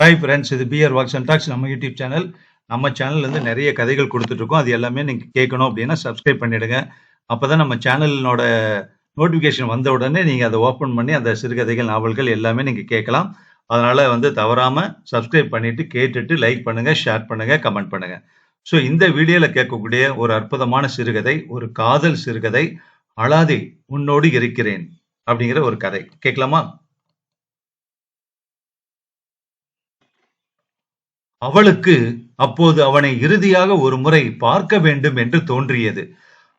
Hi friends இது PR walks and talks நம்ம YouTube channel நம்ம சேனல்லருந்து நிறைய கதைகள் கொடுத்துட்ருக்கோம். அது எல்லாமே நீங்கள் கேட்கணும் அப்படின்னா சப்ஸ்கிரைப் பண்ணிடுங்க. அப்பதான் நம்ம சேனலினோட நோட்டிஃபிகேஷன் வந்த உடனே நீங்கள் அதை ஓப்பன் பண்ணி அந்த சிறுகதைகள் நாவல்கள் எல்லாமே நீங்கள் கேட்கலாம். அதனால் வந்து தவறாமல் சப்ஸ்கிரைப் பண்ணிவிட்டு கேட்டுட்டு லைக் பண்ணுங்கள் ஷேர் பண்ணுங்கள் கமெண்ட் பண்ணுங்கள் ஸோ இந்த வீடியோவில் கேட்கக்கூடிய ஒரு அற்புதமான சிறுகதை ஒரு காதல் சிறுகதை அழாதே உன்னோடு இருக்கிறேன் அப்படிங்கிற ஒரு கதை. கேட்கலாமா? அவளுக்கு அப்போது அவனை இறுதியாக ஒரு முறை பார்க்க வேண்டும் என்று தோன்றியது.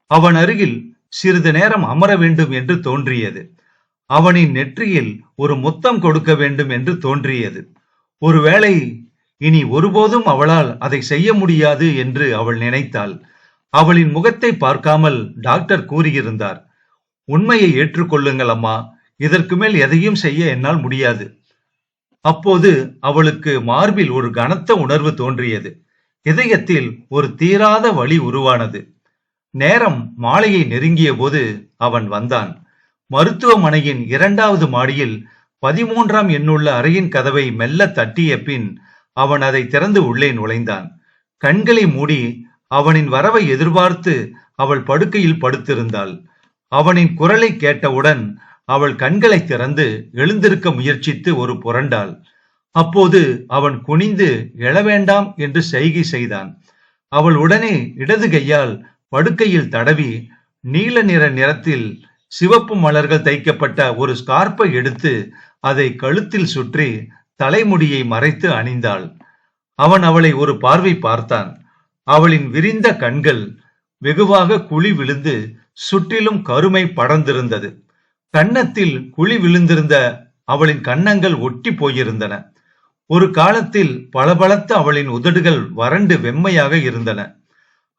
அவன் அருகில் சிறிது நேரம் அமர வேண்டும் என்று தோன்றியது. அவனின் நெற்றியில் ஒரு முத்தம் கொடுக்க வேண்டும் என்று தோன்றியது. ஒருவேளை இனி ஒருபோதும் அவளால் அதை செய்ய முடியாது என்று அவள் நினைத்தாள். அவளின் முகத்தை பார்க்காமல் டாக்டர் கூறியிருந்தார். உண்மையை ஏற்றுக்கொள்ளுங்கள் அம்மா. இதற்கு மேல் எதையும் செய்ய என்னால் முடியாது. அப்போது அவளுக்கு மார்பில் ஒரு கனத்த உணர்வு தோன்றியது. இதயத்தில் ஒரு தீராத வழி உருவானது. நேரம் மாலையை நெருங்கிய போது அவன் வந்தான். மருத்துவமனையின் இரண்டாவது மாடியில் பதிமூன்றாம் எண்ணுள்ள அறையின் கதவை மெல்ல தட்டிய பின் அவன் அதை திறந்து உள்ளே நுழைந்தான். கண்களை மூடி அவனின் வரவை எதிர்பார்த்து அவள் படுக்கையில் படுத்திருந்தாள். அவனின் குரலை கேட்டவுடன் அவள் கண்களை திறந்து எழுந்திருக்க முயற்சித்து ஒரு புரண்டாள். அப்போது அவன் குனிந்து எழவேண்டாம் என்று செய்கை செய்தான். அவள் உடனே இடது கையால் படுக்கையில் தடவி நீல நிற நிறத்தில் சிவப்பு மலர்கள் தைக்கப்பட்ட ஒரு ஸ்கார்ப்பை எடுத்து அதை கழுத்தில் சுற்றி தலைமுடியை மறைத்து அணிந்தாள். அவன் அவளை ஒரு பார்வை பார்த்தான். அவளின் விரிந்த கண்கள் வெகுவாக குழி விழுந்து சுற்றிலும் கருமை படர்ந்திருந்தது. கன்னத்தில் குழி விழுந்திருந்த அவளின் கன்னங்கள் ஒட்டி போயிருந்தன. ஒரு காலத்தில் பளபளத்த அவளின் உதடுகள் வறண்டு வெம்மையாக இருந்தன.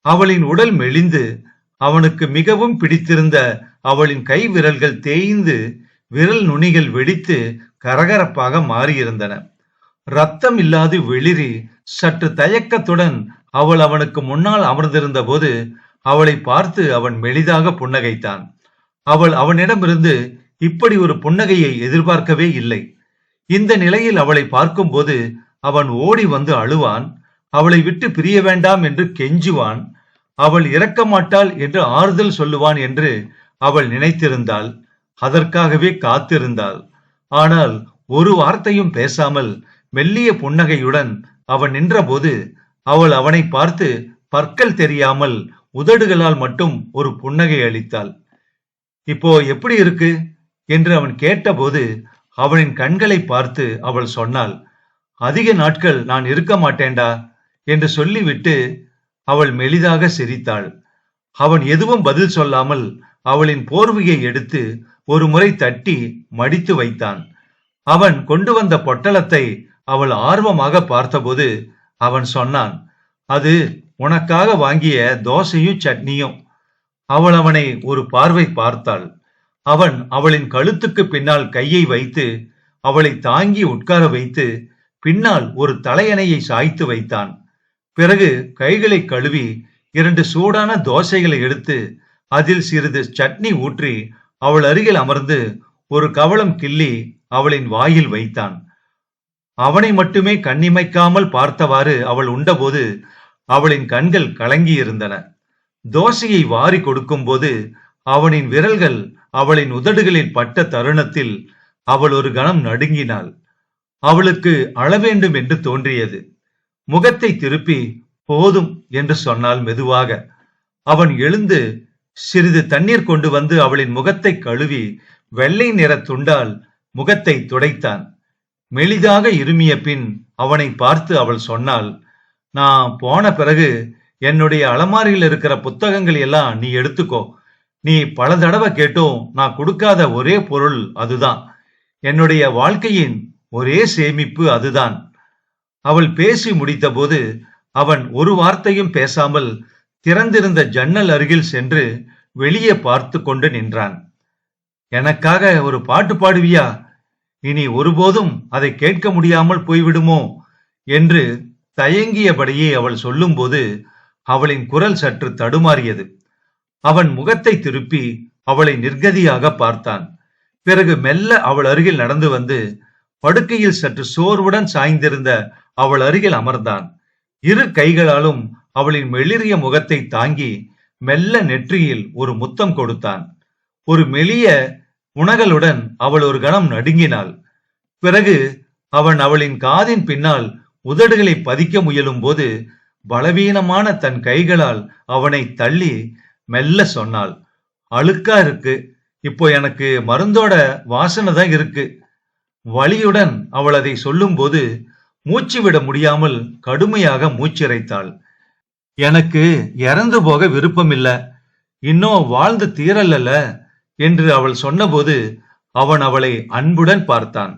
அவளின் உடல் மெலிந்து அவனுக்கு மிகவும் பிடித்திருந்த அவளின் கை விரல்கள் தேய்ந்து விரல் நுனிகள் வெடித்து கரகரப்பாக மாறியிருந்தன. ரத்தம் இல்லாது வெளிரி சற்று தயக்கத்துடன் அவள் அவனுக்கு முன்னால் அமர்ந்திருந்த போது அவளை பார்த்து அவன் மெலிதாக புன்னகைத்தான். அவள் அவனிடமிருந்து இப்படி ஒரு புன்னகையை எதிர்பார்க்கவே இல்லை. இந்த நிலையில் அவளை பார்க்கும்போது அவன் ஓடி வந்து அழுவான் அவளை விட்டு பிரிய வேண்டாம் என்று கெஞ்சுவான் அவள் இறக்க மாட்டாள் என்று ஆறுதல் சொல்லுவான் என்று அவள் நினைத்திருந்தாள் அதற்காகவே காத்திருந்தாள். ஆனால் ஒரு வார்த்தையும் பேசாமல் மெல்லிய புன்னகையுடன் அவன் நின்றபோது அவள் அவனை பார்த்து பற்கள் தெரியாமல் உதடுகளால் மட்டும் ஒரு புன்னகை அளித்தாள். இப்போ எப்படி இருக்கு? என்று அவன் கேட்டபோது அவனின் கண்களை பார்த்து அவள் சொன்னாள் அதிக நாட்கள் நான் இருக்க மாட்டேன்டா என்று சொல்லிவிட்டு அவள் மெலிதாக சிரித்தாள். அவன் எதுவும் பதில் சொல்லாமல் அவளின் போர்வையை எடுத்து ஒரு முறை தட்டி மடித்து வைத்தான். அவன் கொண்டு வந்த பொட்டலத்தை அவள் ஆர்வமாக பார்த்தபோது அவன் சொன்னான் அது உனக்காக வாங்கிய தோசையும் சட்னியும். அவள் அவனை ஒரு பார்வை பார்த்தாள். அவன் அவளின் கழுத்துக்கு பின்னால் கையை வைத்து அவளை தாங்கி உட்கார வைத்து பின்னால் ஒரு தலையணையை சாய்த்து வைத்தான். பிறகு கைகளை கழுவி இரண்டு சூடான தோசைகளை எடுத்து அதில் சிறிது சட்னி ஊற்றி அவள் அருகில் அமர்ந்து ஒரு கவளம் கிள்ளி அவளின் வாயில் வைத்தான். அவனை மட்டுமே கண்ணிமைக்காமல் பார்த்தவாறு அவள் உண்டபோது அவளின் கண்கள் கலங்கி இருந்தன தோசையை வாரி கொடுக்கும்போது அவனின் விரல்கள் அவளின் உதடுகளில் பட்ட தருணத்தில் அவள் ஒரு கணம் நடுங்கினாள். அவளுக்கு அளவேண்டும் என்று தோன்றியது. முகத்தை திருப்பி போதும் என்று சொன்னால் மெதுவாக. அவன் எழுந்து சிறிது தண்ணீர் கொண்டு வந்து அவளின் முகத்தை கழுவி வெள்ளை நிற துண்டால் முகத்தை துடைத்தான். மெலிதாக இருமிய பின் அவனை பார்த்து அவள் சொன்னாள் நான் போன பிறகு என்னுடைய அலமாரியில் இருக்கிற புத்தகங்கள் எல்லாம் நீ எடுத்துக்கோ. நீ பல தடவை கேட்டும் நான் கொடுக்காத ஒரே பொருள் அதுதான். என்னுடைய வாழ்க்கையின் ஒரே சேமிப்பு அதுதான். அவள் பேசி முடித்தபோது அவன் ஒரு வார்த்தையும் பேசாமல் திறந்திருந்த ஜன்னல் அருகில் சென்று வெளியே பார்த்து கொண்டு நின்றான். எனக்காக ஒரு பாட்டு பாடுவியா? இனி ஒருபோதும் அதை கேட்க முடியாமல் போய்விடுமோ? என்று தயங்கியபடியே அவள் சொல்லும்போது அவளின் குரல் சற்று தடுமாறியது. அவன் முகத்தை திருப்பி அவளை நிர்கதியாக பார்த்தான். பிறகு மெல்ல அவள் அருகில் நடந்து வந்து படுக்கையில் சற்று சோர்வுடன் சாய்ந்திருந்த அவள் அருகில் அமர்ந்தான். இரு கைகளாலும் அவளின் மெளிரிய முகத்தை தாங்கி மெல்ல நெற்றியில் ஒரு முத்தம் கொடுத்தான். ஒரு மெலிய உணகலுடன் அவள் ஒரு கணம் நடுங்கினாள். பிறகு அவன் அவளின் காதின் பின்னால் உதடுகளை பதிக்க முயலும் போது பலவீனமான தன் கைகளால் அவனை தள்ளி மெல்ல சொன்னாள். அழுக்கா இருக்கு. இப்போ எனக்கு மருந்தோட வாசனை தான் இருக்கு. வலியுடன் அவள் அதை சொல்லும்போது மூச்சு விட முடியாமல் கடுமையாக மூச்சிறைத்தாள் எனக்கு இறந்து போக விருப்பமில்ல. இன்னும் வாழ்ந்து தீரலல்ல என்று அவள் சொன்னபோது அவன் அவளை அன்புடன் பார்த்தான்.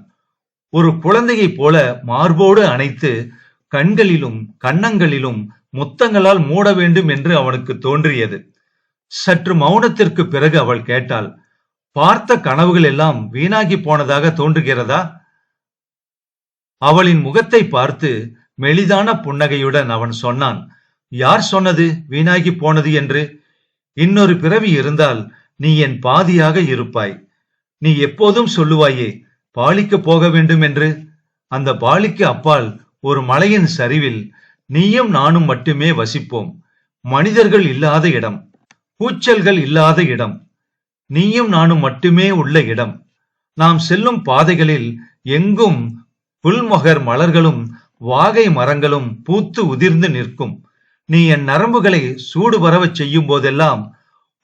ஒரு குழந்தையைப் போல மார்போடு அணைத்து கண்களிலும் கன்னங்களிலும் முத்தங்களால் மூட வேண்டும் என்று அவனுக்கு தோன்றியது. சற்று மௌனத்திற்கு பிறகு அவள் கேட்டாள் பார்த்த கனவுகள் எல்லாம் வீணாகி போனதாக தோன்றுகிறதா? அவளின் முகத்தை பார்த்து மெலிதான புன்னகையுடன் அவன் சொன்னான் யார் சொன்னது வீணாகி போனது என்று? இன்னொரு பிறவி இருந்தால் நீ என் பாதியாக இருப்பாய். நீ எப்போதும் சொல்லுவாயே பாலிக்கு போக வேண்டும் என்று? அந்த பாலிக்கு அப்பால் ஒரு மலையின் சரிவில் நீயும் நானும் மட்டுமே வசிப்போம். மனிதர்கள் இல்லாத இடம் கூச்சல்கள் இல்லாத இடம் நீயும் நானும் மட்டுமே உள்ள இடம். நாம் செல்லும் பாதைகளில் எங்கும் புல்மொகர் மலர்களும் வாகை மரங்களும் பூத்து உதிர்ந்து நிற்கும். நீ என் நரம்புகளை சூடு பரவச் செய்யும் போதெல்லாம்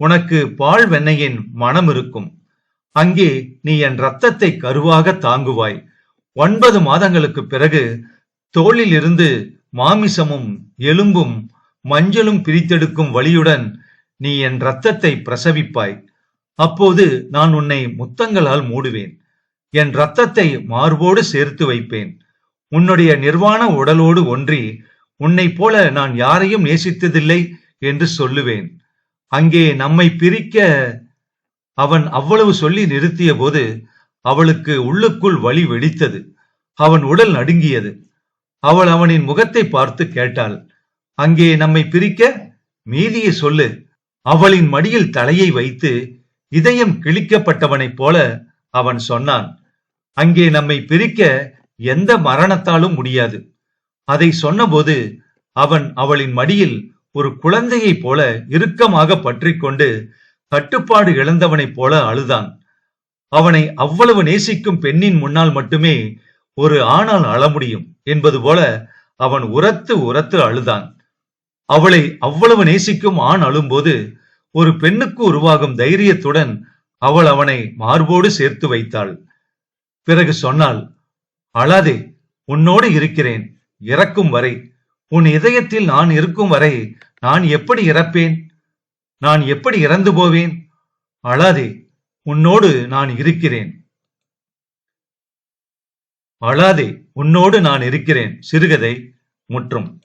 உனக்கு பால் வெண்ணையின் மனம் இருக்கும். அங்கே நீ என் ரத்தத்தை கருவாக தாங்குவாய். ஒன்பது மாதங்களுக்கு பிறகு தோளில் இருந்து மாமிசமும் எலும்பும் மஞ்சளும் பிரித்தெடுக்கும் வழியுடன் நீ என் ரத்தத்தை பிரசவிப்பாய். அப்போது நான் உன்னை முத்தங்களால் மூடுவேன். என் ரத்தத்தை மார்போடு சேர்த்து வைப்பேன். உன்னுடைய நிர்வாண உடலோடு ஒன்றி உன்னை போல நான் யாரையும் நேசித்ததில்லை என்று சொல்லுவேன். அங்கே நம்மை பிரிக்க அவன் அவ்வளவு சொல்லி நிறுத்திய போது அவளுக்கு உள்ளுக்குள் வலி வெடித்தது. அவன் உடல் நடுங்கியது. அவள் அவனின் முகத்தை பார்த்து கேட்டாள் அங்கே நம்மை பிரிக்க மீதியை சொல்லு. அவளின் மடியில் தலையை வைத்து இதயம் கிழிக்கப்பட்டவனைப் போல அவன் சொன்னான் அங்கே நம்மை பிரிக்க எந்த மரணத்தாலும் முடியாது. அதை சொன்னபோது அவன் அவளின் மடியில் ஒரு குழந்தையைப் போல இறுக்கமாக பற்றிக்கொண்டு கட்டுப்பாடு இழந்தவனைப் போல அழுதான். அவனை அவ்வளவு நேசிக்கும் பெண்ணின் முன்னால் மட்டுமே ஒரு ஆணால் அழ முடியும் என்பது போல அவன் உரத்து உரத்து அழுதான். அவளை அவ்வளவு நேசிக்கும் ஆண் அழும்போது ஒரு பெண்ணுக்கு உருவாகும் தைரியத்துடன் அவள் அவனை மார்போடு சேர்த்து வைத்தாள். பிறகு சொன்னாள் அழாதே உன்னோடு இருக்கிறேன் இறக்கும் வரை. உன் இதயத்தில் நான் இருக்கும் வரை நான் எப்படி இறப்பேன்? நான் எப்படி இறந்து போவேன்? அழாதே உன்னோடு நான் இருக்கிறேன். அழாதே உன்னோடு நான் இருக்கிறேன். சிறுகதை முற்றும்.